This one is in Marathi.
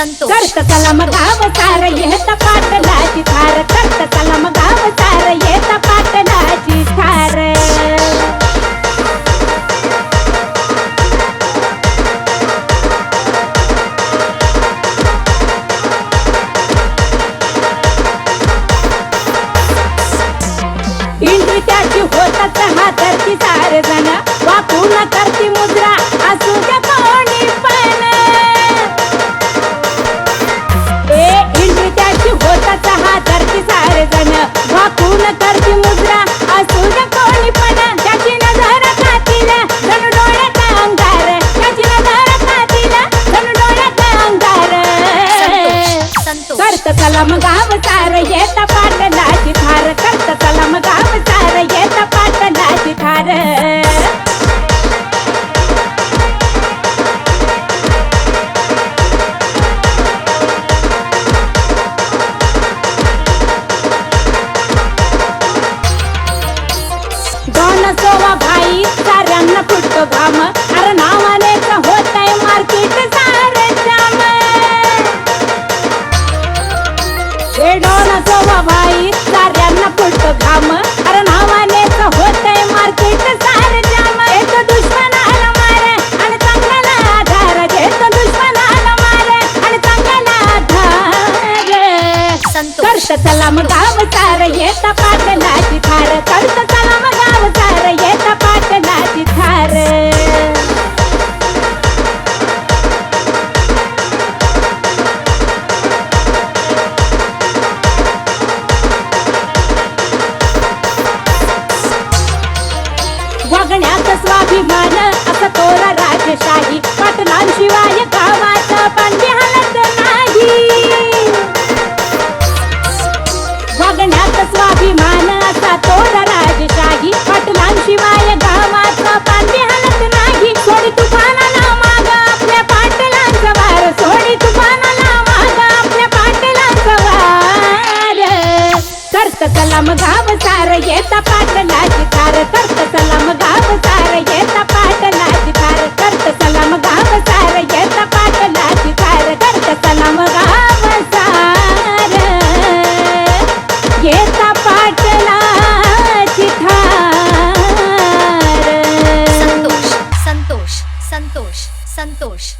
संतोष. चला मग गाव सार येत पाटलाची थार. करत चला गाव सार येत पाटलाची थार. इंद्रियाची होतात हा धरती सार जण वाकून करती मुद्रा करत चला गाव सार येत पाटलाची थार. करत चला गाव सार येत पाटलाची थार. भाई साऱ्यांना फुटतो घाम अरे नावाने होत आहे मार्के. करत गाव सार येत पाटलाची थार. करत चला गाव सार येत पाटलाची थार. वागण्यात स्वाभिमान असं तोरा राजशाही. पाटलांशिवाय स्वाभिमान असा तोर राजशाही. पाटलांशिवाय गावाचा पांडे हलत नाही. सोडी तुफानाला माग आपल्या पाटलांचा वार. सोडी तुफानाला माग आपल्या पाटलांचा वार. करत मग गाव सार येता पाटलाची घेता पाटलाची थार संतोष संतोष संतोष संतोष.